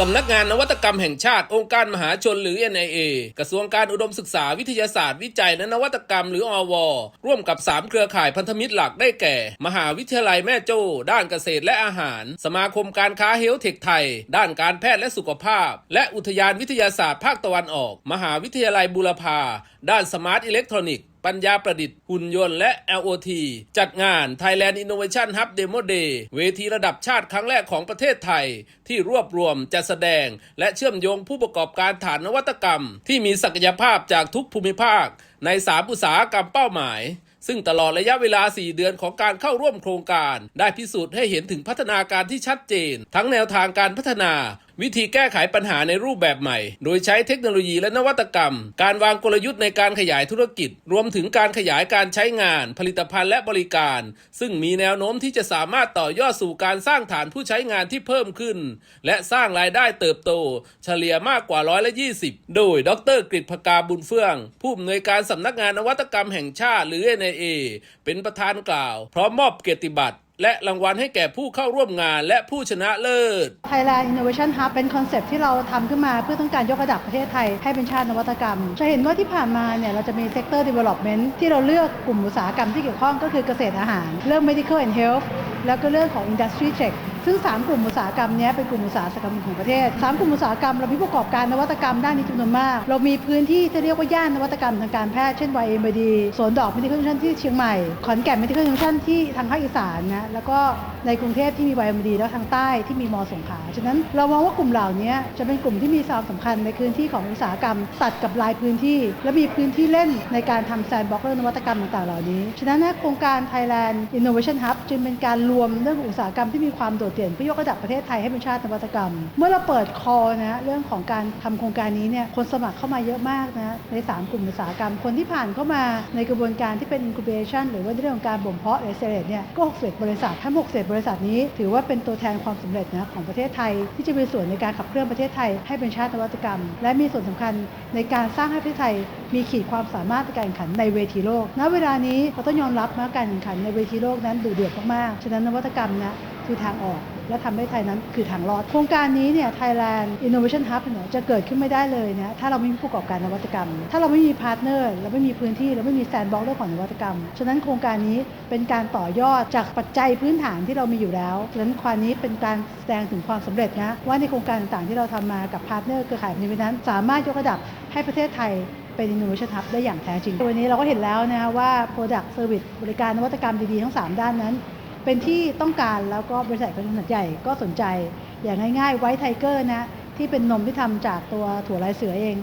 สำนักงานนวัตกรรมแห่งชาติ องค์การมหาชนหรือ NIA กระทรวงการอุดมศึกษาวิทยาศาสตร์วิจัยและนวัตกรรมหรืออว ร่วมกับ 3 เครือข่ายพันธมิตรหลักได้แก่ มหาวิทยาลัยแม่โจ้ ด้านเกษตรและอาหาร สมาคมการค้าเฮลเทคไทย ด้านการแพทย์และสุขภาพ และอุทยานวิทยาศาสตร์ภาคตะวันออก มหาวิทยาลัยบูรพา ด้านสมาร์ทอิเล็กทรอนิกส์ ปัญญาประดิษฐ์หุ่นยนต์และ LOT จัดงาน Thailand Innovation Hub Demo Day เวทีระดับชาติครั้งแรกของประเทศไทย ที่รวบรวมจัดแสดง และเชื่อมโยงผู้ประกอบการฐานนวัตกรรม ที่มีศักยภาพจากทุกภูมิภาค ใน3อุตสาหกรรมเป้าหมายซึ่งตลอดระยะเวลา 4 เดือนของการเข้าร่วมโครงการ ได้พิสูจน์ให้เห็นถึงพัฒนาการที่ชัดเจน ทั้งแนวทางการพัฒนา วิธีแก้ไขปัญหาในรูปแบบใหม่ โดยใช้เทคโนโลยีและนวัตกรรม การวางกลยุทธ์ในการขยายธุรกิจ รวมถึงการขยายการใช้งาน ผลิตภัณฑ์และบริการ ซึ่งมีแนวโน้มที่จะสามารถต่อยอดสู่การสร้างฐานผู้ใช้งานที่เพิ่มขึ้น และสร้างรายได้เติบโต เฉลี่ยมากกว่าร้อยละ20 โดย ดรกฤษภกาบุญเฟื่อง ผู้อำนวยการสำนักงานนวัตกรรมแห่งชาติหรือ NIA เป็นประธานกล่าว พร้อมมอบเกียรติบัตร และรางวัลให้แก่ผู้เข้าร่วมงานและผู้ชนะเลิศ Thailand Innovation Hub เป็นคอนเซปที่เราทำขึ้นมาเพื่อต้องการยกระดับประเทศไทยให้เป็นชาตินวัตกรรม จะเห็นว่าที่ผ่านมาเนี่ยเราจะมี Sector Development ที่เราเลือกกลุ่มอุตสาหกรรมที่เกี่ยวข้องก็คือเกษตรอาหาร เรื่อง Medical and Health แล้วก็เรื่องของ Industry Tech ซึ่ง 3 กลุ่มอุตสาหกรรมนี้เป็นกลุ่มอุตสาหกรรมของประเทศ 3 กลุ่มอุตสาหกรรมเรามีประกอบการนวัตกรรมด้านนี้จำนวนมาก เรามีพื้นที่ที่เรียกว่าย่านนวัตกรรมทางการแพทย์ เช่น YMD สวนดอก Medical Junction ที่เชียงใหม่ ขอนแก่น Medical Junction ที่ทางภาคอีสานนะ แล้วก็ในกรุงเทพที่มี YMD แล้วทางใต้ที่มีมอสงขลา ฉะนั้นเรามองว่ากลุ่มเหล่านี้จะเป็นกลุ่มที่มีความสำคัญในพื้นที่ของอุตสาหกรรม ตัดกับลายพื้นที่ และมีพื้นที่เล่นในการทำแซนด์บ็อกซ์เรื่องนวัตกรรมต่างๆเหล่านี้ ฉะนั้นโครงการ Thailand Innovation Hub จึงเป็นการรวมเรื่องอุตสาหกรรมที่มีความโดดเด่นเพื่อยกระดับประเทศไทยให้เป็นชาตินวัตกรรม เมื่อเราเปิดคอนะเรื่องของการทำโครงการนี้เนี่ยคนสมัครเข้ามาเยอะมากนะใน 3 กลุ่มอุตสาหกรรม คนที่ผ่านเข้ามาในกระบวนการที่เป็น incubation หรือว่าเรื่องของการบ่มเพาะหรือ accelerate เนี่ยก็61บริษัททั้ง61บริษัทนี้ ถือว่าเป็นตัวแทนความสำเร็จนะของประเทศไทย ที่จะมีส่วนในการขับเคลื่อนประเทศไทยให้เป็นชาตินวัตกรรม และมีส่วนสำคัญในการสร้างให้ประเทศไทย มีขีดความสามารถในการแข่งขันในเวทีโลก ณ เวลานี้เราต้องยอมรับนะการแข่งขันในเวทีโลกนั้นดุเดือดมากๆ ฉะนั้นนวัตกรรมนะ คือทางออก และทำให้ไทยนั้นคือทางรอด โครงการนี้เนี่ย Thailand Innovation Hub เนี่ยจะเกิดขึ้นไม่ได้เลยนะถ้าเราไม่มีผู้ประกอบการนวัตกรรม ถ้าเราไม่มีพาร์ทเนอร์เราไม่มีพื้นที่เราไม่มีแซนด์บ็อกซ์เรื่องของนวัตกรรม ฉะนั้นโครงการนี้เป็นการต่อยอดจากปัจจัยพื้นฐานที่เรามีอยู่แล้วฉะนั้นความนี้เป็นการแสดงถึงความสำเร็จนะว่าในโครงการต่างๆที่เราทำมากับพาร์ทเนอร์เครือข่ายนี้นั้น สามารถยกระดับให้ประเทศไทยเป็น Innovation Hub ได้อย่างแท้จริง วันนี้เราก็เห็นแล้วนะคะว่า Product Service บริการนวัตกรรมดี ๆ ทั้ง 3 ด้านนั้น เป็นที่ต้องการแล้วก็บริษัทขนาดใหญ่ก็สนใจ อย่างง่ายๆไวท์ไทเกอร์นะที่เป็นนมที่ทำจากตัวถั่วลายเสือเอง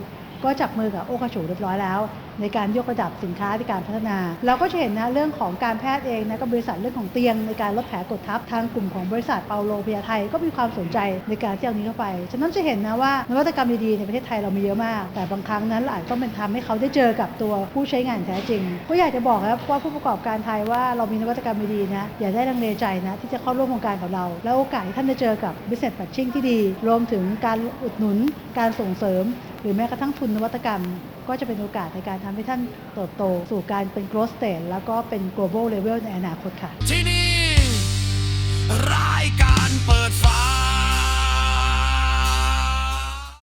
ก็จับมือกับโอคาชูเรียบร้อยแล้ว ในการยกระดับสินค้าในการพัฒนา เราก็จะเห็นนะเรื่องของการแพทย์เองนะกับบริษัทเรื่องของเตียง ในการลดแผลกดทับทางกลุ่มของบริษัทเปาโลพยาไทยก็มีความสนใจในการที่เอานี้เข้าไป ฉะนั้นจะเห็นนะว่านวัตกรรมดีๆในประเทศไทยเรามีเยอะมาก แต่บางครั้งนั้นเราอาจต้องเป็นทำให้เขาได้เจอกับตัวผู้ใช้งานแท้จริงก็อยากจะบอกครับว่าผู้ประกอบการไทยว่าเรามีนวัตกรรมดีๆนะอย่าได้ลังเลใจนะที่จะเข้าร่วมโครงการกับเรา แล้วโอกาสที่ท่านจะเจอกับ business matching ที่ดี รวมถึงการอุดหนุนการส่งเสริม หรือแม้กระทั่งทุนนวัตกรรม ก็จะเป็นโอกาสในการทำให้ท่านเติบโต สู่การเป็น growth stage แล้วก็เป็น global level ในอนาคตค่ะ ที่นี่รา